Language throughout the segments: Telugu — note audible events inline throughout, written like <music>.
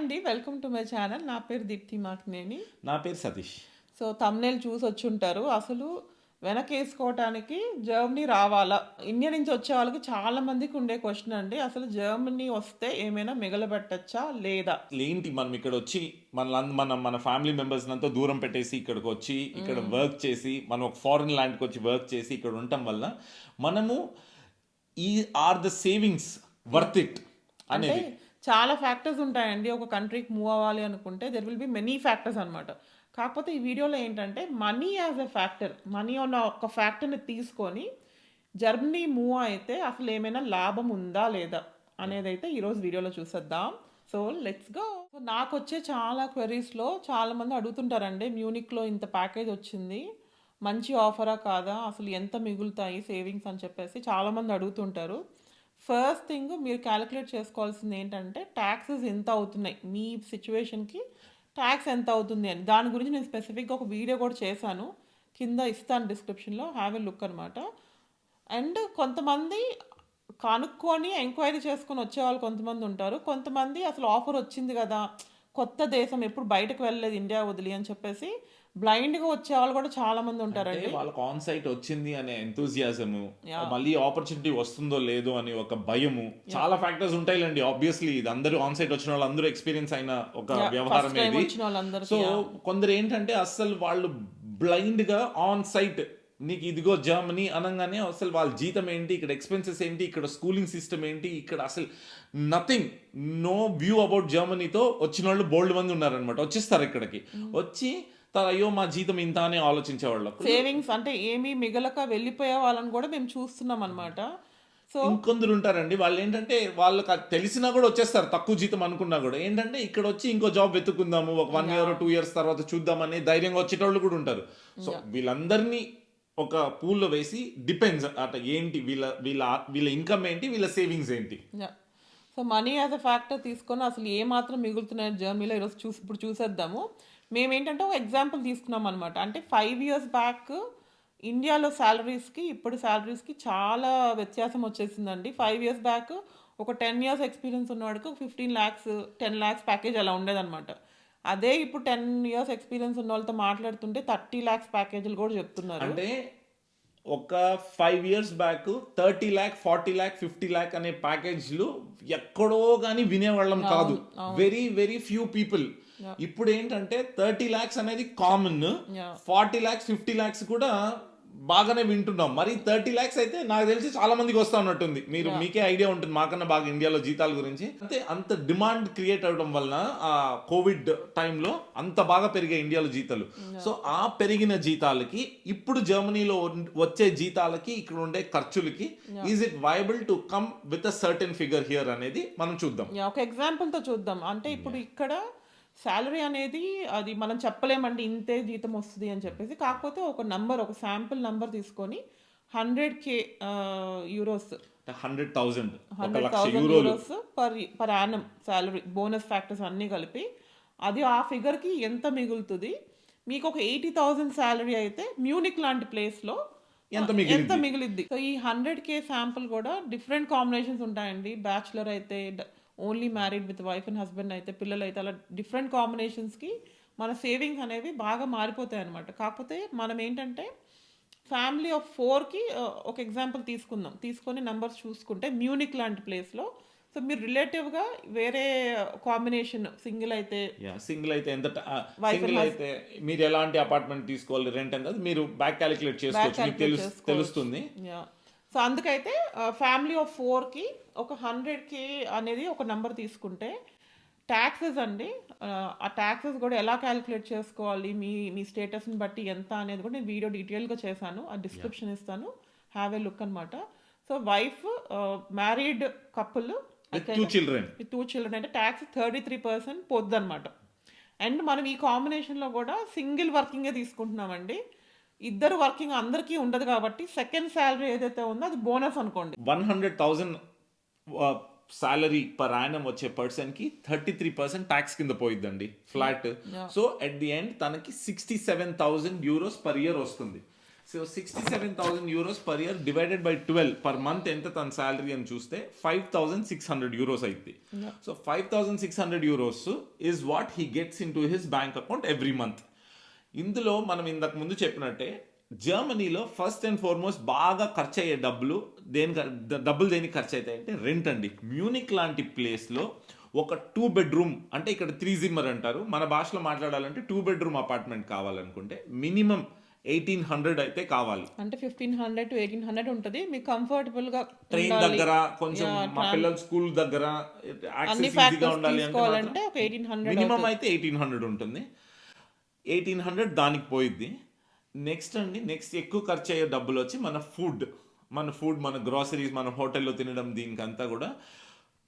అండి వెల్కమ్ టు మై ఛానల్. నా పేరు దీప్తి మాకినేని. నా పేరు సతీష్. సో తమ్నేల్ చూసి వచ్చి ఉంటారు అసలు వెనకేసుకోవటానికి జర్మనీ రావాలా? ఇండియా నుంచి వచ్చే వాళ్ళకి చాలా మందికి ఉండే క్వశ్చన్ అండి. అసలు జర్మనీ వస్తే ఏమైనా మిగలబెట్టచ్చా లేదా? ఏంటి మనం ఇక్కడ వచ్చి మన మన మన ఫ్యామిలీ మెంబర్స్ అంతా దూరం పెట్టేసి ఇక్కడికి వచ్చి ఇక్కడ వర్క్ చేసి మనం ఒక ఫారిన్ ల్యాండ్కి వచ్చి వర్క్ చేసి ఇక్కడ ఉండటం వల్ల మనము ఈ are the savings worth it అంటే అనేది. చాలా ఫ్యాక్టర్స్ ఉంటాయండి. ఒక కంట్రీకి మూవ్ అవ్వాలి అనుకుంటే there will be many factors అనమాట కాకపోతే ఈ వీడియోలో ఏంటంటే money as a factor money ఉన్న ఒక ఫ్యాక్టర్ని తీసుకొని జర్మనీ మూవ్ అయితే అసలు ఏమైనా లాభం ఉందా లేదా అనేది అయితే ఈరోజు వీడియోలో చూసేద్దాం. సో లెట్స్ గో నాకు వచ్చే చాలా క్వెరీస్లో చాలామంది అడుగుతుంటారండి మ్యూనిక్లో ఇంత ప్యాకేజ్ వచ్చింది మంచి ఆఫరా కాదా? అసలు ఎంత మిగులుతాయి? సేవింగ్స్ అని చెప్పేసి చాలామంది అడుగుతుంటారు. ఫస్ట్ థింగ్ మీరు క్యాలిక్యులేట్ చేసుకోవాల్సింది ఏంటంటే ట్యాక్సెస్ ఎంత అవుతున్నాయి? మీ సిచ్యువేషన్కి ట్యాక్స్ ఎంత అవుతుంది అని. దాని గురించి నేను స్పెసిఫిక్గా ఒక వీడియో కూడా చేశాను. కింద ఇస్తాను డిస్క్రిప్షన్లో హ్యావ్ ఎ లుక్ అనమాట అండ్ కొంతమంది కనుక్కొని ఎంక్వైరీ చేసుకొని వచ్చేవాళ్ళు కొంతమంది ఉంటారు. కొంతమంది అసలు ఆఫర్ వచ్చింది కదా కొత్త దేశం ఎప్పుడు బయటకు వెళ్ళలేదు ఇండియా వదిలి అని చెప్పేసి బ్లైండ్గా వచ్చేవాళ్ళు కూడా చాలా మంది ఉంటారండి. వాళ్ళకి ఆన్ సైట్ వచ్చింది అనే ఎంతూజియాజము మళ్ళీ ఆపర్చునిటీ వస్తుందో లేదో అని ఒక భయము. చాలా ఫ్యాక్టర్స్ ఉంటాయిలేండి ఆబ్వియస్లీ ఇది అందరూ ఆన్ సైట్ వచ్చిన వాళ్ళు అందరూ ఎక్స్పీరియన్స్ అయిన ఒక వ్యవహారం ఇది సో కొందరు ఏంటంటే అసలు వాళ్ళు బ్లైండ్గా ఆన్ సైట్ నీకు ఇదిగో జర్మనీ అనగానే అసలు వాళ్ళ జీతం ఏంటి ఇక్కడ ఎక్స్పెన్సెస్ ఏంటి ఇక్కడ స్కూలింగ్ సిస్టమ్ ఏంటి ఇక్కడ అసలు నథింగ్ నో వ్యూ అబౌట్ జర్మనీతో వచ్చిన వాళ్ళు బోల్డ్ మంది ఉన్నారనమాట వచ్చేస్తారు ఇక్కడికి. వచ్చి అయ్యో మా జీతం ఇంత అని ఆలోచించేవాళ్ళు సేవింగ్స్ అంటే ఏమీ మిగలక వెళ్ళిపోయే వాళ్ళని కూడా మేము చూస్తున్నాం అనమాట సో ఇంకొందరు ఉంటారండి. వాళ్ళు ఏంటంటే వాళ్ళకి తెలిసినా కూడా వచ్చేస్తారు తక్కువ జీతం అనుకున్నా కూడా. ఏంటంటే ఇక్కడ వచ్చి ఇంకో జాబ్ వెతుకుందాము ఒక వన్ ఇయర్ టూ ఇయర్స్ తర్వాత చూద్దామని ధైర్యంగా వచ్చేటోళ్ళు కూడా ఉంటారు. సో వీళ్ళందరినీ ఒక పూల్లో వేసి డిపెండ్స్ అట ఏంటి వీళ్ళ వీళ్ళ వీళ్ళ ఇన్కమ్ ఏంటి వీళ్ళ సేవింగ్స్ ఏంటి? So money as a factor తీసుకొని అసలు ఏ మాత్రం మిగులుతున్నాయి జర్మనీలో ఈరోజు చూసి ఇప్పుడు చూసేద్దాము. మేము ఏంటంటే ఒక ఎగ్జాంపుల్ తీసుకున్నాం అనమాట అంటే ఫైవ్ ఇయర్స్ బ్యాక్ ఇండియాలో శాలరీస్కి ఇప్పుడు శాలరీస్కి చాలా వ్యత్యాసం వచ్చేసిందండి. ఫైవ్ ఇయర్స్ బ్యాక్ ఒక టెన్ ఇయర్స్ ఎక్స్పీరియన్స్ ఉన్నవాడికి fifteen lakhs ten lakhs package అలా ఉండేదన్నమాట. అదే ఇప్పుడు టెన్ ఇయర్స్ ఎక్స్పీరియన్స్ ఉన్న వాళ్ళతో మాట్లాడుతుంటే థర్టీ ల్యాక్స్ ప్యాకేజీలు కూడా చెప్తున్నారు. అంటే ఒక five years back thirty lakh forty lakh fifty lakh అనే ప్యాకేజ్లు ఎక్కడో కానీ వినేవాళ్ళం కాదు. వెరీ వెరీ ఫ్యూ పీపుల్ ఇప్పుడు ఏంటంటే థర్టీ ల్యాక్స్ అనేది common. Forty lakhs fifty lakhs కూడా బాగానే వింటున్నాం. మరి థర్టీ ల్యాక్స్ అయితే నాకు తెలిసి చాలా మందికి వస్తా ఉన్నట్టుంది మీరు మీకే ఐడియా ఉంటుంది. మాకన్నా బాగా ఇండియాలో జీతాల గురించి. అంటే అంత డిమాండ్ క్రియేట్ అవడం వలన ఆ కోవిడ్ టైంలో అంత బాగా పెరిగాయి ఇండియాలో జీతాలు. సో ఆ పెరిగిన జీతాలకి ఇప్పుడు జర్మనీలో వచ్చే జీతాలకి ఇక్కడ ఉండే ఖర్చులకి is it viable to come with a certain figure here అనేది మనం చూద్దాం. ఒక ఎగ్జాంపుల్తో చూద్దాం. అంటే ఇప్పుడు ఇక్కడ శాలరీ అనేది అది మనం చెప్పలేమండి ఇంతే జీతం వస్తుంది అని చెప్పేసి. కాకపోతే ఒక నంబర్ ఒక శాంపుల్ నంబర్ తీసుకొని hundred K euros. Hundred thousand ఒక hundred euros per per annum salary bonus factors అన్నీ కలిపి. అది ఆ ఫిగర్కి ఎంత మిగులుతుంది? మీకు ఒక ఎయిటీ థౌసండ్ శాలరీ అయితే మ్యూనిక్ లాంటి ప్లేస్లో ఎంత ఎంత మిగిలిద్ది? సో ఈ హండ్రెడ్ కే శాంపుల్ కూడా డిఫరెంట్ కాంబినేషన్స్ ఉంటాయండి. బ్యాచులర్ అయితే only married with wife and husband అయితే పిల్లలు అయితే అలా డిఫరెంట్ కాంబినేషన్స్కి మన సేవింగ్స్ అనేవి బాగా మారిపోతాయి అనమాట కాకపోతే మనం ఏంటంటే ఫ్యామిలీ ఆఫ్ ఫోర్కి ఒక ఎగ్జాంపుల్ తీసుకుందాం. తీసుకొని నెంబర్స్ చూసుకుంటే మ్యూనిక్ లాంటి ప్లేస్లో సో మీరు రిలేటివ్గా వేరే కాంబినేషన్ సింగిల్ అయితే సింగిల్ అయితే ఎంత సింగిల్ అయితే మీరు ఎలాంటి అపార్ట్మెంట్ తీసుకోవాలి రెంట్ ఎంత మీరు బ్యాక్ క్యాలిక్యులేట్ చేసుకోవచ్చు మీకు తెలుస్తుంది. సో అందుకైతే ఫ్యామిలీ ఆఫ్ ఫోర్కి ఒక హండ్రెడ్ కే అనేది ఒక నెంబర్ తీసుకుంటే ట్యాక్సెస్ అండి ఆ, ట్యాక్సెస్ కూడా ఎలా క్యాలిక్యులేట్ చేసుకోవాలి మీ మీ స్టేటస్ని బట్టి ఎంత అనేది కూడా నేను వీడియో డీటెయిల్గా చేశాను ఆ డిస్క్రిప్షన్ ఇస్తాను. హ్యావ్ ఏ లుక్ అనమాట so wife married couple two children two children అంటే ట్యాక్స్ థర్టీ త్రీ పర్సెంట్ పోద్ది అనమాట అండ్ మనం ఈ కాంబినేషన్లో కూడా సింగిల్ వర్కింగే తీసుకుంటున్నామండి. ఇద్దరు వర్కింగ్ అందరికీ ఉండదు కాబట్టి సెకండ్ శాలరీ ఏదైతే ఉందో అది బోనస్ అనుకోండి. One hundred thousand salary per annum వచ్చే పర్సన్కి థర్టీ త్రీ పర్సెంట్ ట్యాక్స్ కింద పోయిద్దండి flat so at the end తనకి sixty seven thousand euros per year వస్తుంది. So sixty seven thousand euros per year divided by twelve per month ఎంత తన శాలరీ అని చూస్తే five thousand six hundred euros అయింది so five thousand six hundred euros is what he gets into his bank account every month ఇందులో మనం ఇంతకు ముందు చెప్పినట్టే జర్మనీలో ఫస్ట్ అండ్ ఫార్మోస్ట్ బాగా ఖర్చు అయ్యే డబ్బులు దేని డబ్బులు దేనికి ఖర్చు అవుతాయి అంటే రెంట్ అండి. మ్యూనిక్ లాంటి ప్లేస్లో ఒక టూ బెడ్రూమ్ అంటే ఇక్కడ త్రీ జిమ్మర్ అంటారు. మన భాషలో మాట్లాడాలంటే టూ బెడ్రూమ్ అపార్ట్మెంట్ కావాలనుకుంటే మినిమం ఎయిటీన్ హండ్రెడ్ అయితే కావాలి. అంటే fifteen hundred to eighteen hundred ఉంటుంది. మీకు కంఫర్టబుల్గా ట్రైన్. దగ్గర కొంచెం మా పిల్లల స్కూల్ దగ్గర యాక్సెస్ ఈజీగా ఉండాలి అంటే ఒక ఎయిటీన్ హండ్రెడ్ మినిమం అయితే ఎయిటీన్ హండ్రెడ్ ఉంటుంది. ఎయిటీన్ హండ్రెడ్ దానికి పోయిద్ది. నెక్స్ట్ అండి నెక్స్ట్ ఎక్కువ ఖర్చు అయ్యే డబ్బులు వచ్చి మన ఫుడ్ మన ఫుడ్ మన గ్రాసరీస్ మన హోటల్లో తినడం దీనికంతా కూడా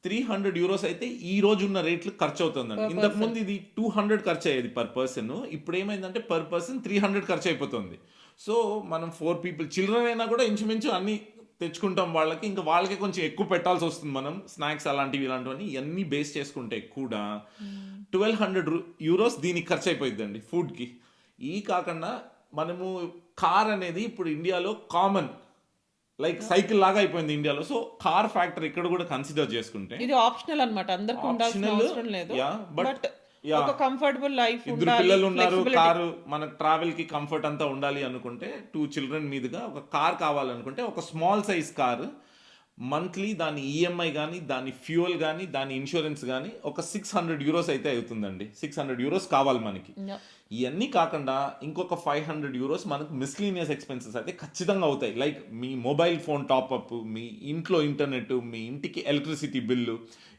త్రీ హండ్రెడ్ యూరోస్ అయితే ఈ రోజు ఉన్న రేట్లు ఖర్చు అవుతుందండి ఇంతకు ముందు ఇది టూ హండ్రెడ్ ఖర్చు అయ్యేది పర్ పర్సన్ ఇప్పుడు ఏమైందంటే పర్ పర్సన్ త్రీ హండ్రెడ్ ఖర్చు అయిపోతుంది సో మనం ఫోర్ పీపుల్ చిల్డ్రన్ అయినా కూడా ఇంచుమించు అన్ని తెచ్చుకుంటాం వాళ్ళకి. ఇంకా వాళ్ళకి కొంచెం ఎక్కువ పెట్టాల్సి వస్తుంది మనం. స్నాక్స్ అలాంటివి ఇలాంటివన్నీ ఇవన్నీ బేస్ చేసుకుంటే కూడా ట్వెల్వ్ హండ్రెడ్ యూరోస్ దీనికి ఖర్చు అయిపోయిందండి ఫుడ్కి ఈ కాకుండా మనము కార్ అనేది ఇప్పుడు ఇండియాలో కామన్ లైక్ సైకిల్ లాగా అయిపోయింది ఇండియాలో. సో కార్ ఫ్యాక్టర్ ఇక్కడ కూడా కన్సిడర్ చేసుకుంటే ఇది ఆప్షనల్ అన్నమాట. అందరికి ఉండాల్సిన అవసరం లేదు. బట్. ఒక కంఫర్టబుల్ లైఫ్ ఇద్దరు పిల్లలు ఉన్నారు. కారు మన ట్రావెల్కి కంఫర్ట్ అంతా ఉండాలి అనుకుంటే టూ చిల్డ్రన్ మీదుగా ఒక కార్ కావాలనుకుంటే ఒక స్మాల్ సైజ్ కార్ మంత్లీ దాని ఈఎంఐ కానీ దాని ఫ్యూయల్ కానీ దాని ఇన్సూరెన్స్ కానీ ఒక సిక్స్ హండ్రెడ్ యూరోస్ అయితే అవుతుందండి. సిక్స్ హండ్రెడ్ యూరోస్ కావాలి మనకి. ఇవన్నీ కాకుండా ఇంకొక ఫైవ్ హండ్రెడ్ యూరోస్ మనకు మిస్లీనియస్ ఎక్స్పెన్సెస్ అయితే ఖచ్చితంగా అవుతాయి. లైక్ మీ మొబైల్ ఫోన్ టాప్అప్ మీ ఇంట్లో ఇంటర్నెట్ మీ ఇంటికి ఎలక్ట్రిసిటీ బిల్లు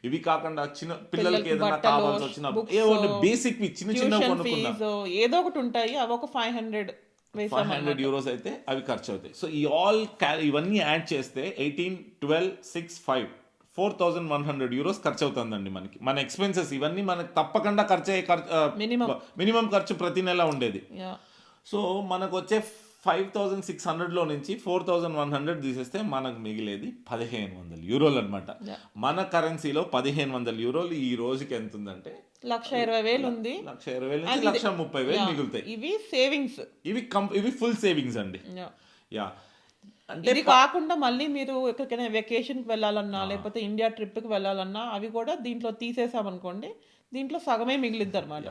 ఇవి కాకుండా చిన్న పిల్లలకి ఏదైనా కావాల్సి వచ్చిన బేసిక్ చిన్న చిన్న కొనుక్కున్నా. ఏదో ఒకటి ఉంటాయి. అవి ఒక five hundred five hundred euros అయితే అవి ఖర్చు అవుతాయి సో ఈ ఆల్ ఇవన్నీ యాడ్ చేస్తే eighteen twelve six five four thousand one hundred euros ఖర్చు అవుతుందండి మనకి. మన ఎక్స్పెన్సెస్ ఇవన్నీ మనకి తప్పకుండా ఖర్చు అయ్యే ఖర్చు. మినిమం ఖర్చు ప్రతి నెల ఉండేది. సో మనకు వచ్చే ఫైవ్ థౌజండ్ సిక్స్ హండ్రెడ్లో నుంచి ఫోర్ థౌజండ్ వన్ హండ్రెడ్ తీసేస్తే మనకు మిగిలేది పదిహేను వందల యూరోలు అనమాట. మన కరెన్సీలో పదిహేను వందల యూరోలు ఈ రోజుకి ఎంత ఉందంటే లక్ష ఇరవై వేలు ఉంది. లక్ష ఇరవై వేలు నుంచి లక్ష ముప్పై వేలు. మిగులుతాయి. ఇవి సేవింగ్స్. ఇవి కం ఇవి ఫుల్ సేవింగ్స్ అండి. యా అంటే ఇది కాకుండా మళ్ళీ మీరు ఎక్కడికైనా వెకేషన్కి వెళ్ళాలన్నా లేకపోతే ఇండియా ట్రిప్కి వెళ్ళాలన్నా అవి కూడా దీంట్లో తీసేసామనుకోండి దీంట్లో సగమే మిగిలిద్ది అనమాట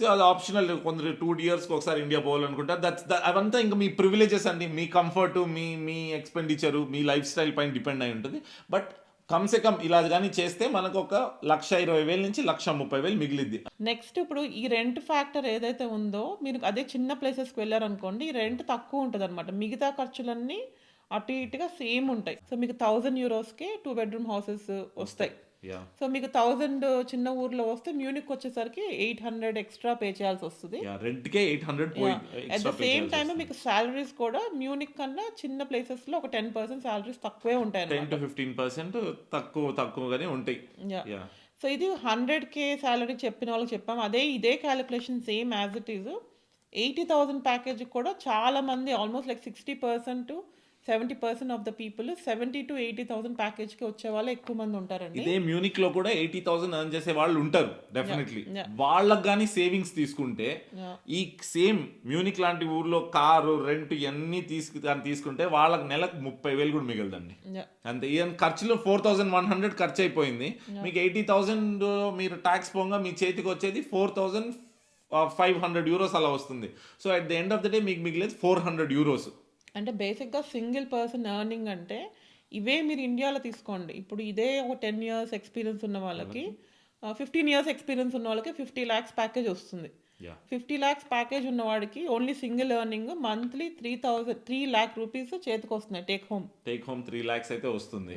సో అది ఆప్షనల్ కొందరు టూ ఇయర్స్కి ఒకసారి ఇండియా పోవాలనుకుంటే దట్స్ అవంతా ఇంకా మీ ప్రివిలేజెస్ అండి. మీ కంఫర్ట్ మీ మీ ఎక్స్పెండిచరు మీ లైఫ్ స్టైల్ పైన డిపెండ్ అయి ఉంటుంది. బట్ కమ్సే కమ్ ఇలా కానీ చేస్తే మనకు ఒక లక్ష ఇరవై వేల నుంచి లక్ష ముప్పై వేలు మిగిలిద్ది. నెక్స్ట్ ఇప్పుడు ఈ రెంట్ ఫ్యాక్టర్ ఏదైతే ఉందో మీరు అదే చిన్న ప్లేసెస్కి వెళ్ళారనుకోండి ఈ రెంట్ తక్కువ ఉంటుంది అనమాట మిగతా ఖర్చులన్నీ అటు ఇటుగా సేమ్ ఉంటాయి. సో మీకు థౌజండ్ యూరోస్కి టూ బెడ్రూమ్ హౌసెస్ వస్తాయి. సో మీకు థౌజండ్ చిన్న ఊర్లో వస్తే మ్యూనిక్ వచ్చేసరికి ఎయిట్ హండ్రెడ్ ఎక్స్ట్రా పే చేయాల్సి వస్తుంది. రెంట్కే eight hundred at the same time మీకు సాలరీస్ కూడా మ్యూనిక్ కన్నా చిన్న ప్లేసెస్లో ఒక టెన్ పర్సెంట్ సాలరీస్ తక్కువే ఉంటాయి టెన్ టు ఫిఫ్టీన్ పర్సెంట్ తక్కువ తక్కువగానే ఉంటాయి. సో ఇది హండ్రెడ్ కే సాలరీ చెప్పిన వాళ్ళకి చెప్పాం. అదే ఇదే calculation same as it is eighty thousand package కూడా చాలా మంది almost like sixty percent seventy percent of the people seventy to eighty thousand ప్యాకేజ్కి వచ్చే వాళ్ళు ఎక్కువ మంది ఉంటారండి. ఇదే మ్యూనిక్లో కూడా ఎయిటీ థౌసండ్ ఎర్న్ చేసే వాళ్ళు ఉంటారు డెఫినెట్లీ. వాళ్ళకి కానీ సేవింగ్స్ తీసుకుంటే. ఈ సేమ్ మ్యూనిక్ లాంటి ఊర్లో కారు రెంట్ ఇవన్నీ తీసుకు తీసుకుంటే వాళ్ళకి నెలకు ముప్పై వేలు కూడా మిగలదండి. అంతే. ఈవెన్ ఖర్చులో ఫోర్ థౌసండ్ వన్ హండ్రెడ్ ఖర్చు అయిపోయింది మీకు ఎయిటీ థౌసండ్ మీరు ట్యాక్స్ పోగా మీ చేతికి వచ్చేది four thousand five hundred euros అలా వస్తుంది. So at the end of the day మీకు మిగిలేదు ఫోర్ హండ్రెడ్ యూరోస్ అంటే బేసిక్గా సింగిల్ పర్సన్ ఎర్నింగ్ అంటే ఇవే మీరు ఇండియాలో తీసుకోండి. ఇప్పుడు ఇదే ఒక టెన్ ఇయర్స్ ఎక్స్పీరియన్స్ ఉన్న వాళ్ళకి ఫిఫ్టీన్ ఇయర్స్ ఎక్స్పీరియన్స్ ఉన్న వాళ్ళకి ఫిఫ్టీ ల్యాక్స్ ప్యాకేజ్ వస్తుంది. ఫిఫ్టీ ల్యాక్స్ ప్యాకేజ్ ఉన్న వాడికి only single earning monthly three thousand three lakh rupees చేతికి వస్తున్నాయి take home. Take home three lakhs అయితే వస్తుంది.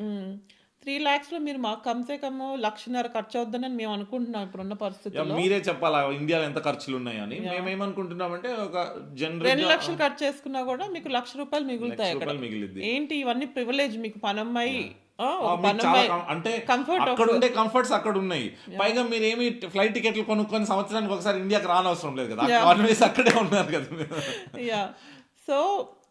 త్రీ ల్యాక్స్లో మీరు మాకు కమ్సే కమ్ లక్షన్నర ఖర్చు అవుద్దని మేము అనుకుంటున్నాం ఇప్పుడున్న యా, పరిస్థితుల్లో. మీరే చెప్పాలా ఇండియాలో ఎంత ఖర్చులు ఉన్నాయని మేమేమనుకుంటున్నామంటే ఒక జనరల్ రెండు లక్షలు ఖర్చు చేసుకున్నా కూడా మీకు లక్ష రూపాయలు మిగులుతాయి అక్కడ. ఏంటి ఇవన్నీ ప్రివిలేజ్ మీకు పనమ్మాయి అంటే అక్కడ ఉండే కంఫర్ట్స్ అక్కడ ఉన్నాయి పైగా మీరు ఏమి ఫ్లైట్ టికెట్లు కొనుక్కొని సంవత్సరానికి ఒకసారి ఇండియాకి రానవసరం లేదు కదా. ఆల్వేస్ అక్కడే ఉన్నారు కదా సో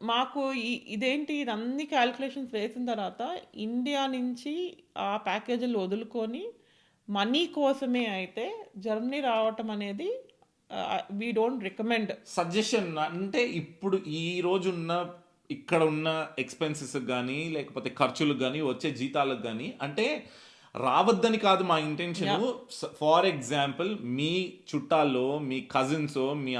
మాకు ఈ ఇదేంటి ఇదన్ని క్యాలిక్యులేషన్స్ వేసిన తర్వాత ఇండియా నుంచి ఆ ప్యాకేజీలు వదులుకొని మనీ కోసమే అయితే జర్మనీ రావటం అనేది వీ డోంట్ రికమెండ్ సజెషన్ అంటే ఇప్పుడు ఈ రోజు ఉన్న ఇక్కడ ఉన్న ఎక్స్పెన్సెస్ కానీ లేకపోతే ఖర్చులకు కానీ వచ్చే జీతాలకు కానీ అంటే రావద్దని కాదు మా ఇంటెన్షన్ ఫార్ ఎగ్జాంపుల్ మీ చుట్టాల్లో మీ కజిన్స్ మీ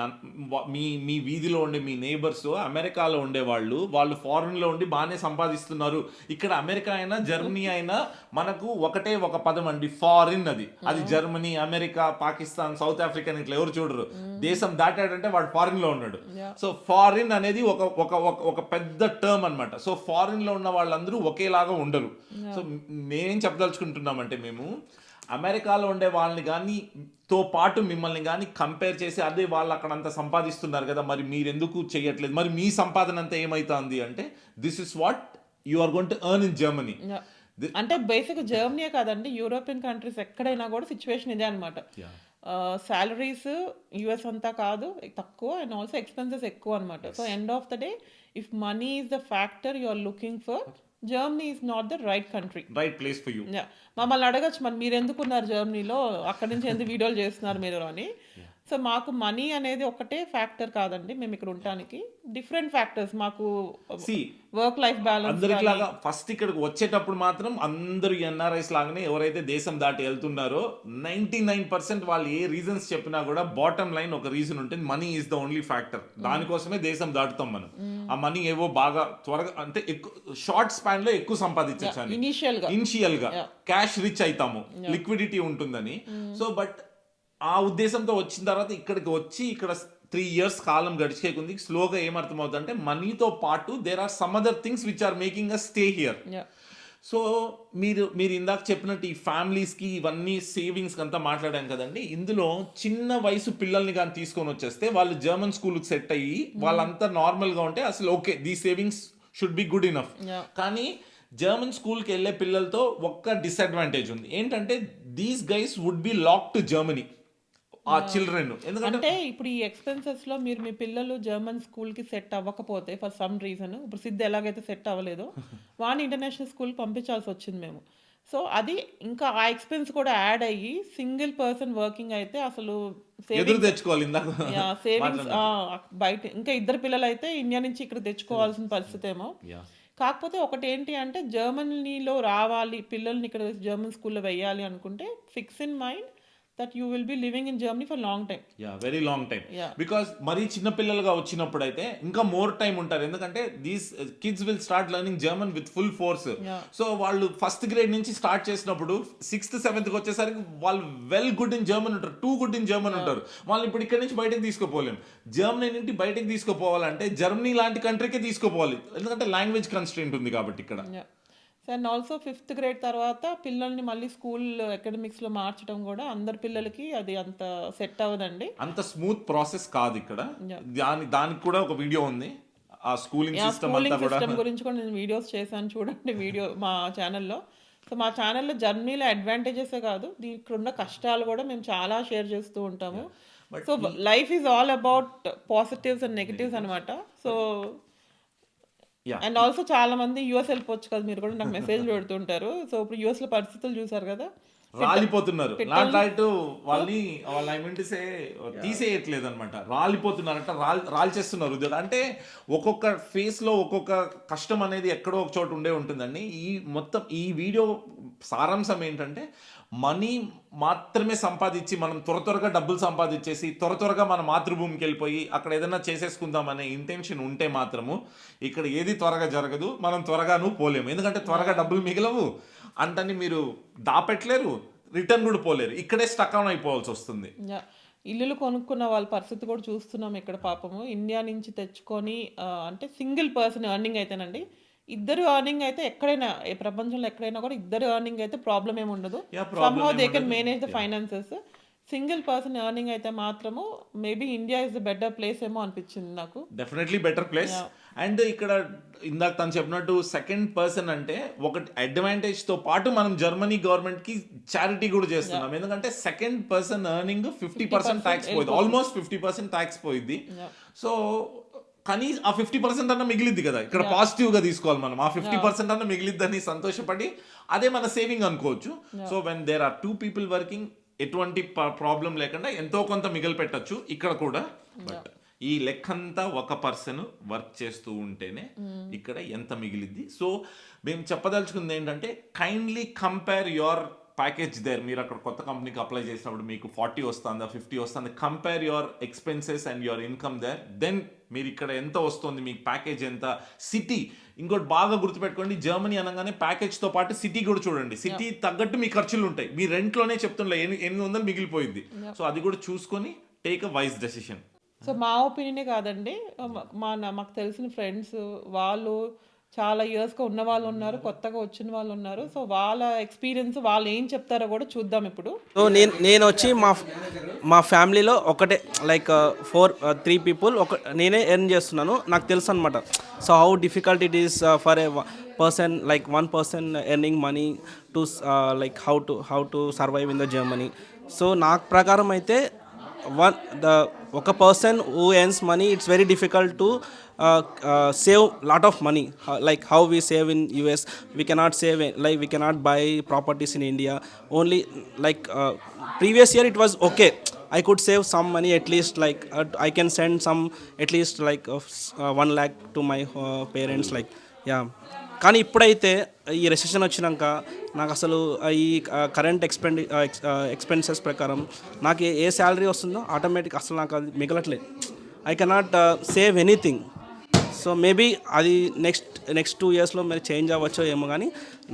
మీ మీ వీధిలో ఉండే మీ నేబర్స్ అమెరికాలో ఉండే వాళ్ళు వాళ్ళు ఫారెన్లో ఉండి బాగానే సంపాదిస్తున్నారు. ఇక్కడ అమెరికా అయినా జర్మనీ అయినా మనకు ఒకటే ఒక పదం అండి ఫారిన్ అది. అది Germany America Pakistan South Africa ఇట్లా ఎవరు చూడరు. దేశం దాటాడంటే వాడు ఫారిన్లో ఉన్నాడు. సో ఫారిన్ అనేది ఒక ఒక ఒక- పెద్ద టర్మ్ అన్నమాట. సో ఫారిన్లో ఉన్న వాళ్ళందరూ ఒకేలాగా ఉండరు. సో నేనేం చెప్పదలుచుకుంటున్నామంటే మేము అమెరికాలో ఉండే వాళ్ళని కానీ తో పాటు మిమ్మల్ని కానీ కంపేర్ చేసి అదే వాళ్ళు అక్కడ అంత సంపాదిస్తున్నారు కదా మరి మీరు ఎందుకు చేయట్లేదు? మరి మీ సంపాదన అంతా ఏమైతుంది అంటే this is what you are gonna earn in Germany అంటే బేసిక్ జర్మనీ కాదండి యూరోపియన్ కంట్రీస్ ఎక్కడైనా కూడా సిచ్యువేషన్ ఇదే అనమాట సాలరీస్ యుఎస్ అంతా కాదు తక్కువ అండ్ ఆల్సో ఎక్స్పెన్సెస్ ఎక్కువ అనమాట so end of the day if money is the factor you are looking for Germany is not the right country right place for you మమ్మల్ని అడగచ్చు మరి మీరు ఎందుకు ఉన్నారు జర్మనీలో అక్కడి నుంచి ఎందుకు వీడియోలు చేస్తున్నారు మీరు అని. సో మాకు మనీ అనేది ఒకటే ఫ్యాక్టర్ కాదండి. మేము ఇక్కడ ఉండటానికి డిఫరెంట్ ఫ్యాక్టర్స్ మాకు వర్క్ లైఫ్ బ్యాలెన్స్ అందరికిలాగా ఫస్ట్ ఇక్కడికి వచ్చేటప్పుడు మాత్రం అందరు ఎన్ఆర్ఐస్ లాగానే ఎవరైతే దేశం దాటి వెళ్తున్నారో నైన్టీ నైన్ పర్సెంట్ వాళ్ళు ఏ రీజన్స్ చెప్పినా కూడా బాటమ్ లైన్ ఒక రీజన్ ఉంటుంది. Money is the only factor దానికోసమే దేశం దాటుతాం మనం. ఆ మనీ ఏవో బాగా త్వరగా అంటే ఎక్కువ షార్ట్ స్పాన్లో ఎక్కువ సంపాదించచ్చు అని. ఇనిషియల్గా. ఇనిషియల్గా. క్యాష్ రిచ్ అవుతాము లిక్విడిటీ ఉంటుందని. సో బట్ ఆ ఉద్దేశంతో వచ్చిన తర్వాత ఇక్కడికి వచ్చి ఇక్కడ త్రీ ఇయర్స్ కాలం గడిచే కొంది స్లోగా ఏమర్థమవుతుంది అంటే మనీతో పాటు there are some other things which are making a stay here so మీరు మీరు ఇందాక చెప్పినట్టు ఈ ఫ్యామిలీస్కి ఇవన్నీ సేవింగ్స్ అంతా మాట్లాడాం కదండి. ఇందులో చిన్న వయసు పిల్లల్ని కానీ తీసుకొని వచ్చేస్తే వాళ్ళు జర్మన్ స్కూల్కి సెట్ అయ్యి వాళ్ళంతా నార్మల్గా ఉంటే అసలు okay the savings should be good enough. కానీ జర్మన్ స్కూల్కి వెళ్ళే పిల్లలతో ఒక్క డిసడ్వాంటేజ్ ఉంది. ఏంటంటే these guys would be lock to Germany ఆ చిల్డ్రన్ ఎందుకంటే అంటే ఇప్పుడు ఈ ఎక్స్పెన్సెస్లో మీరు మీ పిల్లలు జర్మన్ స్కూల్కి సెట్ అవ్వకపోతే ఫర్ సమ్ రీజన్ ఇప్పుడు సిద్ధ ఎలాగైతే సెట్ అవ్వలేదో వాడిని ఇంటర్నేషనల్ స్కూల్ పంపించాల్సి వచ్చింది మేము. సో అది ఇంకా ఆ ఎక్స్పెన్స్ కూడా యాడ్ అయ్యి సింగిల్ పర్సన్ వర్కింగ్ అయితే అసలు ఎదురు తెచ్చుకోవాలి ఇందాక. సేవింగ్స్ బయట ఇంకా ఇద్దరు పిల్లలు అయితే ఇండియా నుంచి ఇక్కడ తెచ్చుకోవాల్సిన పరిస్థితి ఏమో. కాకపోతే ఒకటి ఏంటి అంటే జర్మనీలో రావాలి పిల్లల్ని ఇక్కడ జర్మన్ స్కూల్లో వెయ్యాలి అనుకుంటే fix in mind that you will be living in Germany for long time yeah very long time. Because మరీ చిన్న పిల్లలుగా వచ్చినప్పుడు అయితే ఇంకా మోర్ టైం ఉంటారు. ఎందుకంటే these kids will start learning German with full force. So వాళ్ళు ఫస్ట్ గ్రేడ్ నుంచి స్టార్ట్ చేసినప్పుడు సిక్స్త్ సెవెంత్ వచ్చేసరికి వాళ్ళు వెల్ గుడ్ ఇన్ జర్మన్ ఉంటారు. టూ గుడ్ ఇన్ జర్మన్ ఉంటారు. వాళ్ళు ఇప్పుడు ఇక్కడ నుంచి బయటకు తీసుకుపోలేం. జర్మనీ నుండి బయటకు తీసుకుపోవాలంటే జర్మనీ లాంటి కంట్రీకే తీసుకుపోవాలి. ఎందుకంటే లాంగ్వేజ్ కన్స్ట్రెంట్ ఉంది కాబట్టి ఇక్కడ. అండ్ ఆల్సో ఫిఫ్త్ గ్రేడ్ తర్వాత పిల్లల్ని మళ్ళీ స్కూల్ అకాడమిక్స్లో మార్చడం కూడా అందరి పిల్లలకి అది అంత సెట్ అవ్వదండి. అంత స్మూత్ ప్రాసెస్ కాదు ఇక్కడ. దాని దానికి కూడా ఒక వీడియో ఉంది. ఆ స్కూలింగ్ సిస్టమ్ అంతా స్కూలింగ్ కూడా. సిస్టమ్ గురించి కూడా నేను వీడియోస్ చేశాను చూడండి వీడియో <laughs> మా ఛానల్లో. సో మా ఛానల్లో జర్నీలో అడ్వాంటేజెసే కాదు. దీనికి ఉన్న కష్టాలు కూడా మేము చాలా షేర్ చేస్తూ ఉంటాము. So life is all about positives and negatives అనమాట సో. అండ్ ఆల్సో చాలా మంది యూఎస్ వెళ్ళిపోవచ్చు కదా మీరు కూడా నాకు మెసేజ్ పెడుతుంటారు. సో ఇప్పుడు యూఎస్లో పరిస్థితులు చూసారు కదా. రాలిపోతున్నారు. నాట్ వాళ్ళని వాళ్ళ సే తీసేయట్లేదు అనమాట రాలిపోతున్నారంట రాల్ రాల్చేస్తున్నారు ఉద్యోగం. అంటే ఒక్కొక్క ఫేస్లో ఒక్కొక్క కష్టం అనేది ఎక్కడో ఒక చోట ఉండే ఉంటుందండి. ఈ మొత్తం ఈ వీడియో సారాంశం ఏంటంటే మనీ మాత్రమే సంపాదించి మనం త్వర త్వరగా డబ్బులు సంపాదించేసి త్వర త్వరగా మన మాతృభూమికి వెళ్ళిపోయి అక్కడ ఏదైనా చేసేసుకుందాం అనే ఇంటెన్షన్ ఉంటే మాత్రము ఇక్కడ ఏది త్వరగా జరగదు మనం త్వరగాను పోలేము. ఎందుకంటే త్వరగా డబ్బులు మిగలవు. అంటని మీరు దాపెట్టలేరు రిటర్న్ కూడా పోలేరు. ఇక్కడే స్టక్ ఆన్ అయిపోవాల్సి వస్తుంది. ఇల్లులు కొనుక్కున్న వాళ్ళ పరిస్థితి కూడా చూస్తున్నాం ఇక్కడ పాపము. ఇండియా నుంచి తెచ్చుకొని అంటే సింగిల్ పర్సన్ ఎర్నింగ్ అయితేనండి ఇద్దరు ఎర్నింగ్ అయితే ఎక్కడైనా ఏ ప్రపంచంలో ఎక్కడైనా కూడా ఇద్దరు ఎర్నింగ్ అయితే ప్రాబ్లం ఏమి ఉండదు. Somehow they can. Manage the finances single person earning అయితే మాత్రము maybe India is the better place ఏమో అనిపించింది నాకు. డెఫినెట్లీ బెటర్ ప్లేస్ అండ్ ఇక్కడ ఇందాక తను చెప్పినట్టు సెకండ్ పర్సన్ అంటే ఒకటి అడ్వాంటేజ్తో పాటు మనం జర్మనీ గవర్నమెంట్కి చారిటీ కూడా చేస్తున్నాం. ఎందుకంటే second person earning fifty percent tax పోయింది ఆల్మోస్ట్ ఫిఫ్టీ పర్సెంట్ ట్యాక్స్ పోయింది. సో కానీ ఆ ఫిఫ్టీ పర్సెంట్ అన్న మిగిలిద్ది కదా. ఇక్కడ పాజిటివ్గా తీసుకోవాలి మనం. ఆ ఫిఫ్టీ పర్సెంట్ అన్న మిగిలిద్దని సంతోషపడి అదే మన సేవింగ్ అనుకోవచ్చు. So when there are two people working ఎటువంటి ప్రాబ్లం లేకుండా ఎంతో కొంత మిగిలి పెట్టచ్చు ఇక్కడ కూడా. బట్ ఈ లెక్కంతా ఒక పర్సన్ వర్క్ చేస్తూ ఉంటేనే ఇక్కడ ఎంత మిగిలిద్ది. సో మేము చెప్పదలుచుకుంది ఏంటంటే kindly compare your package there మీరు అక్కడ కొత్త కంపెనీకి అప్లై చేసినప్పుడు మీకు ఫార్టీ వస్తుందా ఫిఫ్టీ వస్తుంది? Compare your expenses and your income there then మీరు ఇక్కడ ఎంత వస్తుంది మీకు ప్యాకేజ్ ఎంత? సిటీ ఇంకోటి బాగా గుర్తుపెట్టుకోండి జర్మనీ అనగానే ప్యాకేజ్తో పాటు సిటీ కూడా చూడండి. సిటీ తగ్గట్టు మీ ఖర్చులు ఉంటాయి. మీ రెంట్లోనే చెప్తుండే ఎనిమిది వందలు మిగిలిపోయింది. సో అది కూడా చూసుకొని take a wise decision so మా ఒపీనియనే కాదండి. మా- మా నా- మాకు తెలిసిన ఫ్రెండ్స్ వాళ్ళు చాలా ఇయర్స్గా ఉన్న వాళ్ళు ఉన్నారు కొత్తగా వచ్చిన వాళ్ళు ఉన్నారు. సో వాళ్ళ ఎక్స్పీరియన్స్ వాళ్ళు ఏం చెప్తారో కూడా చూద్దాం ఇప్పుడు. సో నేను నేను వచ్చి మా మా ఫ్యామిలీలో ఒకటే లైక్ ఫోర్ త్రీ పీపుల్ ఒక నేనే ఎర్న్ చేస్తున్నాను. నాకు తెలుసు అనమాట so how difficult it is for a person like one person earning money to like how to how to survive in the Germany so నాకు ప్రకారం అయితే వన్ ద ఒక person who earns money it's very difficult to save lot of money like how we save in US we cannot save like we cannot buy properties in India only like previous year it was okay i could save some money at least like uh, i can send some at least like of uh, 1 lakh to my uh, parents like yeah. కానీ ఇప్పుడైతే ఈ రెసెషన్ వచ్చినాక నాకు అసలు ఈ కరెంట్ ఎక్స్పెండి ఎక్స్పెన్సెస్ ప్రకారం నాకు ఏ- ఏ శాలరీ వస్తుందో ఆటోమేటిక్ అసలు నాకు అది మిగలట్లేదు. I cannot save anything so maybe అది నెక్స్ట్ నెక్స్ట్ టూ ఇయర్స్లో మరి చేంజ్ అవ్వచ్చో ఏమో కానీ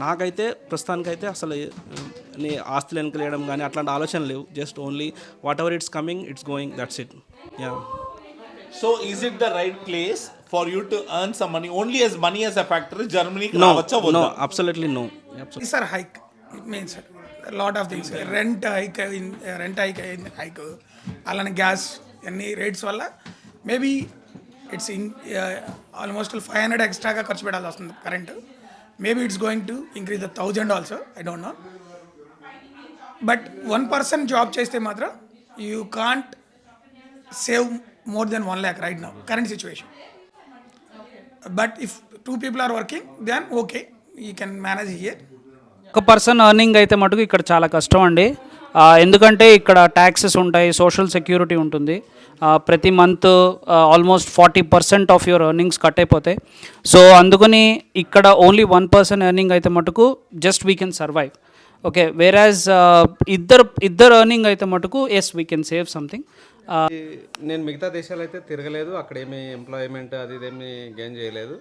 నాకైతే ప్రస్తుతానికైతే అసలు నీ ఆస్తులు వెనకలేయడం కానీ అట్లాంటి ఆలోచన లేవు just only whatever it's coming it's going that's it yeah so is it the right place for you to earn some money only as money as a factor జర్మనీకి నో రావచ్చా no absolutely no. It means a lot of things. Rent hike in rent hike in hike. అలానే గ్యాస్ అన్ని రేట్స్ వల్ల maybe it's in almost five hundred ఎక్స్ట్రాగా ఖర్చు పెట్టాల్సి వస్తుంది current maybe it's going to increase the thousand also I don't know but one person job చేస్తే మాత్రం you can't save more than one lakh right now current situation but if two people are working then okay you can manage here ఒక పర్సన్ అర్నింగ్ అయితే మటుకు ఇక్కడ చాలా కష్టం అండి. ఎందుకంటే ఇక్కడ ట్యాక్సెస్ ఉంటాయి సోషల్ సెక్యూరిటీ ఉంటుంది. ప్రతి month almost forty percent of your earnings cut అయిపోతాయి. సో అందుకని ఇక్కడ ఓన్లీ వన్ పర్సన్ ఎర్నింగ్ అయితే మటుకు just we can survive okay whereas ఇద్దరు ఇద్దరు ఎర్నింగ్ అయితే మటుకు yes we can save something నేను మిగతా దేశాలు అయితే తిరగలేదు. అక్కడ ఏమి ఎంప్లాయ్మెంట్ అది ఇదేమి గెయిన్ చేయలేదు.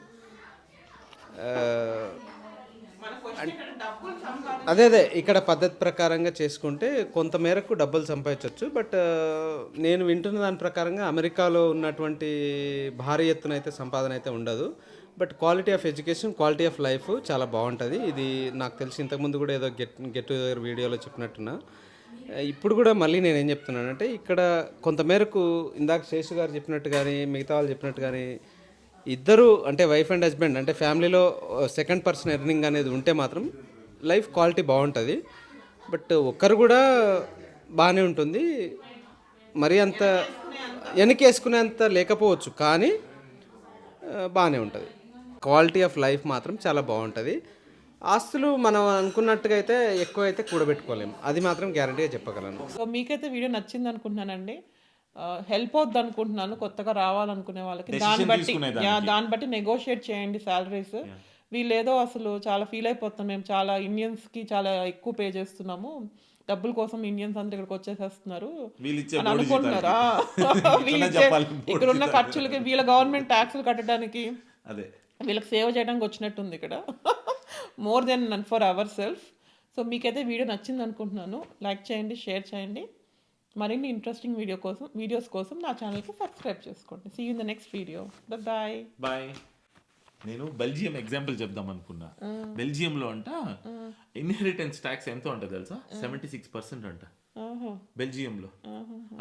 అదే అదే ఇక్కడ పద్ధతి ప్రకారంగా చేసుకుంటే కొంత మేరకు డబ్బులు సంపాదించవచ్చు బట్ నేను వింటున్న దాని ప్రకారంగా అమెరికాలో ఉన్నటువంటి భారీ ఎత్తున అయితే సంపాదన అయితే ఉండదు but quality of education quality of life చాలా బాగుంటుంది. ఇది నాకు తెలిసి ఇంతకుముందు కూడా ఏదో గెట్ గెట్ టుగెదర్ వీడియోలో చెప్పినట్టున్నా. ఇప్పుడు కూడా మళ్ళీ నేను ఏం చెప్తున్నానంటే ఇక్కడ కొంతమేరకు ఇందాక శేషు గారు చెప్పినట్టు కానీ మిగతా వాళ్ళు చెప్పినట్టు కానీ ఇద్దరు అంటే వైఫ్ అండ్ హస్బెండ్ అంటే ఫ్యామిలీలో సెకండ్ పర్సన్ ఎర్నింగ్ అనేది ఉంటే మాత్రం లైఫ్ క్వాలిటీ బాగుంటుంది. బట్ ఒక్కరు కూడా బాగానే ఉంటుంది. మరీ అంత వెనకేసుకునేంత లేకపోవచ్చు కానీ బాగానే ఉంటుంది. క్వాలిటీ ఆఫ్ లైఫ్ మాత్రం చాలా బాగుంటుంది. ఆస్తులు మనం అనుకున్నట్టుగా అయితే ఎక్కువ అయితే కూడబెట్టుకోలేము అది మాత్రం గ్యారంటీగా చెప్పగలను. సో మీకైతే వీడియో నచ్చింది అనుకుంటున్నానండి హెల్ప్ అవుద్ది అనుకుంటున్నాను కొత్తగా రావాలనుకునే వాళ్ళకి. దాన్ని బట్టి దాన్ని బట్టి నెగోషియేట్ చేయండి శాలరీస్ వీళ్ళేదో అసలు చాలా ఫీల్ అయిపోతున్నాం. మేము చాలా ఇండియన్స్కి చాలా ఎక్కువ పే చేస్తున్నాము. డబ్బుల కోసం ఇండియన్స్ అంతా ఇక్కడికి వచ్చేసేస్తున్నారు. అని అనుకుంటున్నారా? <laughs> ఇక్కడ ఉన్న ఖర్చులకి వీళ్ళ గవర్నమెంట్ ట్యాక్స్లు కట్టడానికి అదే. వీళ్ళకి సేవ్ చేయడానికి వచ్చినట్టుంది ఇక్కడ. More than none for our self so మీకైతే వీడియో నచ్చింది అనుకుంటున్నాను. లైక్ చేయండి షేర్ చేయండి. మరిన్ని ఇంట్రెస్టింగ్ వీడియో కోసం వీడియోస్ కోసం నా ఛానల్కి సబ్స్క్రైబ్ చేసుకోండి. See in the next video bye bye నేను బెల్జియం ఎగ్జాంపుల్ చెప్దాం అనుకున్నా. బెల్జియంలో అంట ఇన్హెరిటెన్స్ ట్యాక్స్ ఎంతో అంట తెలుసా? సెవెంటీ సిక్స్ పర్సెంట్ అంట. బెల్జియంలో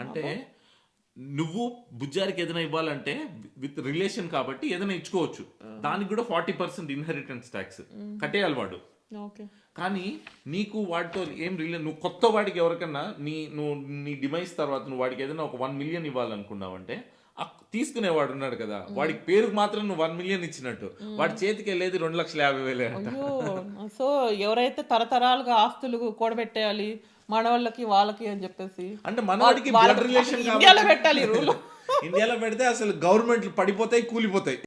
అంటే నువ్వు బుజ్జారికి ఏదైనా ఇవ్వాలంటే విత్ రిలేషన్ కాబట్టి ఏదైనా ఇచ్చుకోవచ్చు. దానికి కూడా ఫార్టీ పర్సెంట్ ఇన్హెరిటెన్స్ ట్యాక్స్ కట్టేయాలి వాడు. కానీ నీకు వాడితో ఏం రిలే నువ్వు కొత్త వాడికి ఎవరికన్నా నీ నువ్వు నీ డిమైస్ తర్వాత నువ్వు వాడికి ఏదైనా ఒక వన్ మిలియన్ ఇవ్వాలనుకున్నావంటే తీసుకునేవాడు ఉన్నాడు కదా వాడికి పేరుకు మాత్రం నువ్వు వన్ మిలియన్ ఇచ్చినట్టు. వాడి చేతికి వెళ్ళేది రెండు లక్షల యాభై వేలే సో ఎవరైతే తరతరాలుగా ఆస్తులు కూడబెట్టేయాలి మనవాళ్ళకి వాళ్ళకి అని చెప్పేసి. అంటే మనవాడికి రిలేషన్ ఇండియాలో పెట్టాలి రూల్. <laughs> ఇండియాలో పెడితే అసలు గవర్నమెంట్లు పడిపోతాయి కూలిపోతాయి.